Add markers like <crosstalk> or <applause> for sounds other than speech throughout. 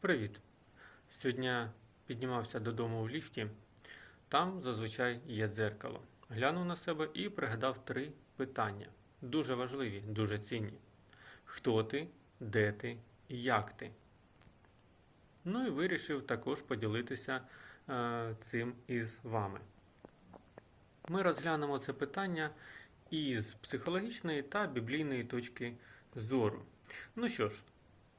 Привіт! Сьогодні піднімався додому в ліфті. Там зазвичай є дзеркало. Глянув на себе і пригадав три питання. Дуже важливі, дуже цінні. Хто ти, де ти і як ти? Ну і вирішив також поділитися е, цим із вами. Ми розглянемо це питання із психологічної та біблійної точки зору. Ну що ж,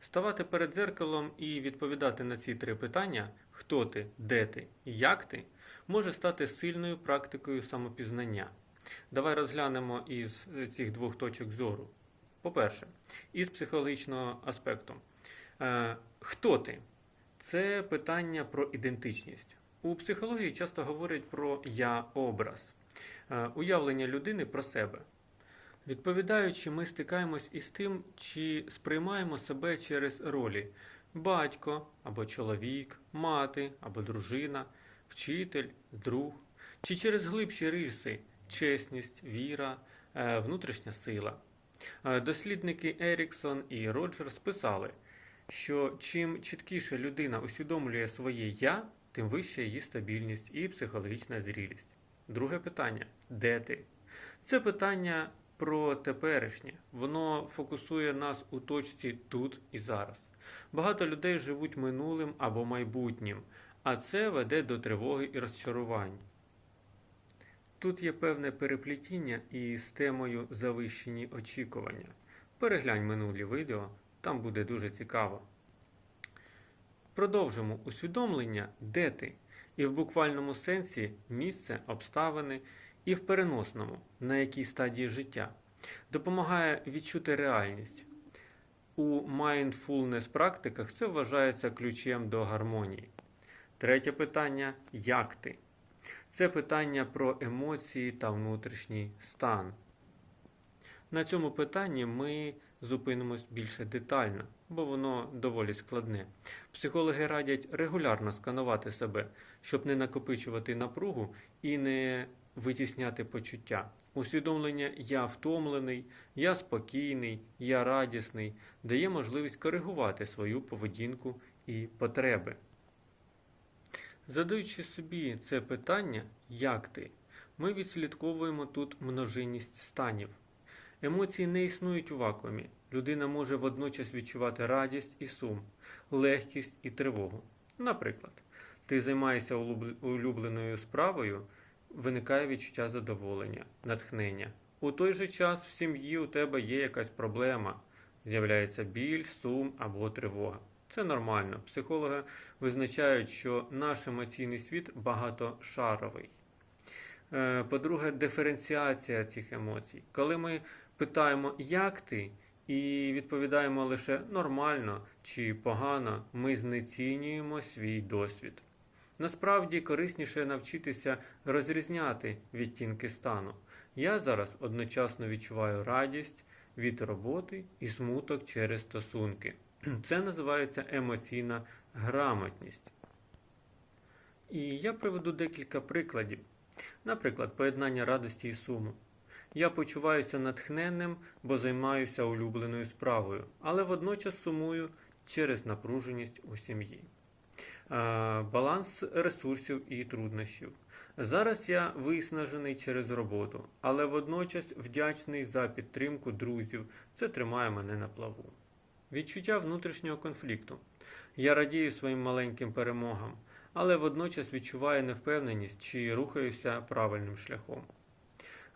ставати перед дзеркалом і відповідати на ці три питання: хто ти, де ти і як ти, може стати сильною практикою самопізнання. Давай розглянемо із цих двох точок зору. По-перше, із психологічного аспекту. Е, Хто ти? Це питання про ідентичність. У психології часто говорять про я-образ, е, уявлення людини про себе. Відповідаючи, ми стикаємось із тим, чи сприймаємо себе через ролі батько або чоловік, мати або дружина, вчитель, друг, чи через глибші риси чесність, віра, е, внутрішня сила. Е, Дослідники Еріксон і Роджерс писали, що чим чіткіше людина усвідомлює своє я, тим вища її стабільність і психологічна зрілість. Друге питання де ти? Це питання про теперішнє. Воно фокусує нас у точці тут і зараз. Багато людей живуть минулим або майбутнім, а це веде до тривоги і розчарувань. Тут є певне переплетіння із темою завищені очікування. Переглянь минулі відео, там буде дуже цікаво. Продовжимо усвідомлення, де ти, і в буквальному сенсі місце, обставини, і в переносному, на якій стадії життя. Допомагає відчути реальність. У mindfulness практиках це вважається ключем до гармонії. Третє питання як ти? Це питання про емоції та внутрішній стан. На цьому питанні ми зупинимось більше детально, бо воно доволі складне. Психологи радять регулярно сканувати себе, щоб не накопичувати напругу і не витісняти почуття. Усвідомлення я втомлений, я спокійний, я радісний дає можливість коригувати свою поведінку і потреби. Задаючи собі це питання, як ти, ми відслідковуємо тут множинність станів. Емоції не існують у вакуумі. Людина може водночас відчувати радість і сум, легкість і тривогу. Наприклад, ти займаєшся улюбленою справою, виникає відчуття задоволення, натхнення. У той же час в сім'ї у тебе є якась проблема, з'являється біль, сум або тривога. Це нормально. Психологи визначають, що наш емоційний світ багатошаровий. Е, По-друге, диференціація цих емоцій. Коли ми питаємо, як ти, і відповідаємо лише нормально чи погано, ми знецінюємо свій досвід. Насправді корисніше навчитися розрізняти відтінки стану. Я зараз одночасно відчуваю радість від роботи і смуток через стосунки. <clears throat> Це називається емоційна грамотність. І я приведу декілька прикладів. Наприклад, поєднання радості і суму. Я почуваюся натхненним, бо займаюся улюбленою справою, але водночас сумую через напруженість у сім'ї. Баланс ресурсів і труднощів. Зараз я виснажений через роботу, але водночас вдячний за підтримку друзів. Це тримає мене на плаву. Відчуття внутрішнього конфлікту. Я радію своїм маленьким перемогам, але водночас відчуваю невпевненість чи рухаюся правильним шляхом.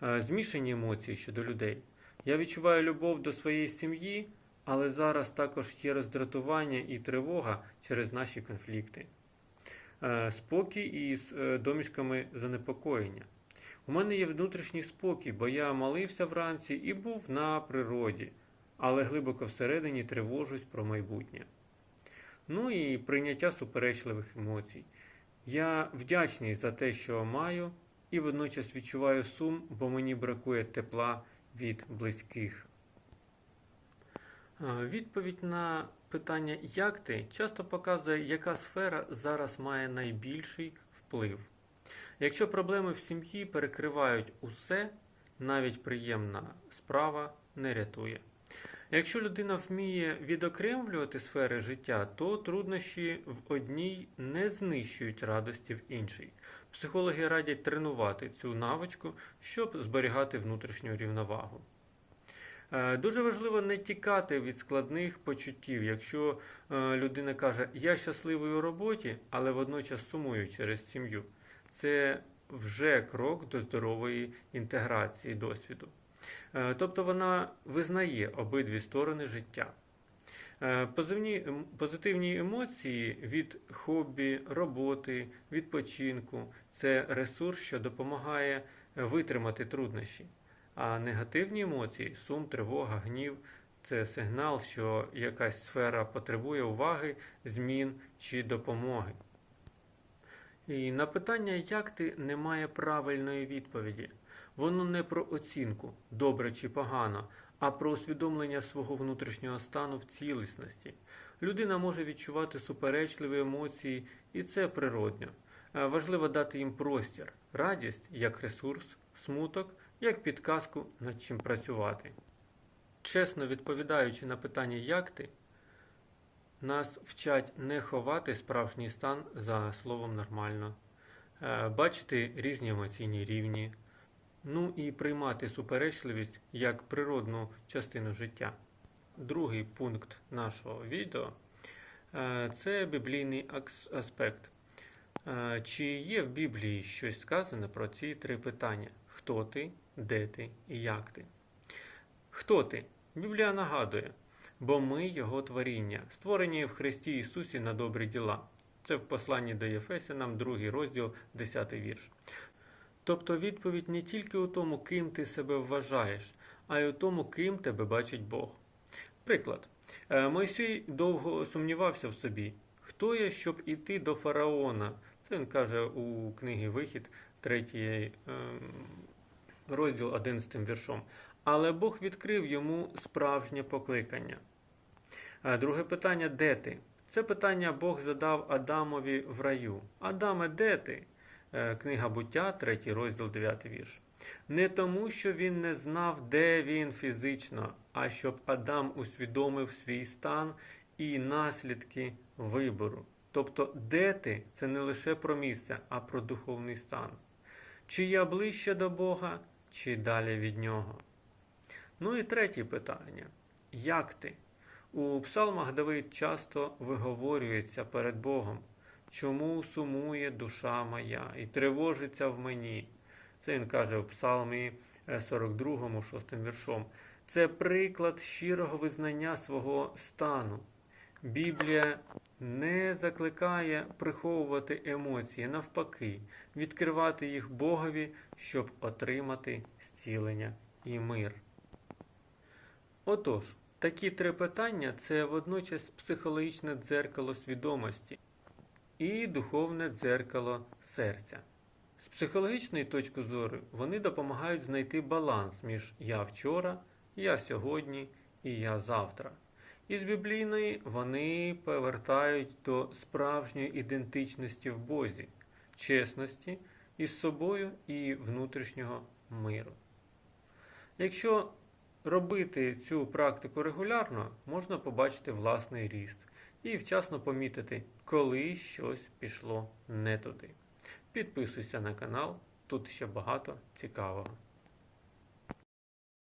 Змішані емоції щодо людей. Я відчуваю любов до своєї сім'ї, але зараз також є роздратування і тривога через наші конфлікти. Е, Спокій із е, домішками занепокоєння. У мене є внутрішній спокій, бо я молився вранці і був на природі, але глибоко всередині тривожусь про майбутнє. Ну і прийняття суперечливих емоцій. Я вдячний за те, що маю, і водночас відчуваю сум, бо мені бракує тепла від близьких. Е, Відповідь на питання як ти часто показує, яка сфера зараз має найбільший вплив. Якщо проблеми в сім'ї перекривають усе, навіть приємна справа не рятує. Якщо людина вміє відокремлювати сфери життя, то труднощі в одній не знищують радості в іншій. Психологи радять тренувати цю навичку, щоб зберігати внутрішню рівновагу. Е, Дуже важливо не тікати від складних почуттів. Якщо е, людина каже, я щасливий у роботі, але водночас сумую через сім'ю, це вже крок до здорової інтеграції досвіду. Е, Тобто вона визнає обидві сторони життя. Ем, позитивні емоції від хобі, роботи, відпочинку це ресурс, що допомагає витримати труднощі. А негативні емоції, сум, тривога, гнів це сигнал, що якась сфера потребує уваги, змін чи допомоги. І на питання, як ти, немає правильної відповіді. Воно не про оцінку, добре чи погано, а про усвідомлення свого внутрішнього стану в цілісності. Людина може відчувати суперечливі емоції, і це природньо. Е, Важливо дати їм простір, радість як ресурс, смуток як підказку, над чим працювати. Чесно відповідаючи на питання, як ти, нас вчать не ховати справжній стан за словом нормально, е, бачити різні емоційні рівні, ну і приймати суперечливість як природну частину життя. Другий пункт нашого відео е, це біблійний аспект. Е, Чи є в Біблії щось сказане про ці три питання: хто ти, де ти і як ти? Хто ти? Біблія нагадує, бо ми Його творіння, створені в Христі Ісусі на добрі діла. Це в посланні до Єфесянам, другий розділ, 10 вірш. Тобто відповідь не тільки у тому, ким ти себе вважаєш, а й у тому, ким тебе бачить Бог. Приклад. Е, Мойсей довго сумнівався в собі. Хто я, щоб іти до фараона? Це він каже у книгі Вихід, 3 розділ 11 віршом. Але Бог відкрив йому справжнє покликання. Е, Друге питання де ти? Це питання Бог задав Адамові в раю. Адаме, де ти? Е, Книга буття, 3 розділ 9 вірш. Не тому, що він не знав, де він фізично, а щоб Адам усвідомив свій стан і наслідки вибору. Тобто, де ти це не лише про місце, а про духовний стан. Чи я ближче до Бога, чи далі від нього? Ну і третє питання: як ти? У псалмах Давид часто виговорюється перед Богом, чому сумує душа моя і тривожиться в мені. Це він каже в Псалмі е, 42, 6 віршом. Це приклад щирого визнання свого стану. Біблія не закликає приховувати емоції, навпаки, відкривати їх Богові, щоб отримати зцілення і мир. Отож, такі три питання це водночас психологічне дзеркало свідомості і духовне дзеркало серця. З психологічної точки зору вони допомагають знайти баланс між я вчора, я сьогодні і я завтра. І з біблійної вони повертають до справжньої ідентичності в Бозі, чесності із собою і внутрішнього миру. Якщо робити цю практику регулярно, можна побачити власний ріст і вчасно помітити, коли щось пішло не туди. Підписуйся на канал, тут ще багато цікавого.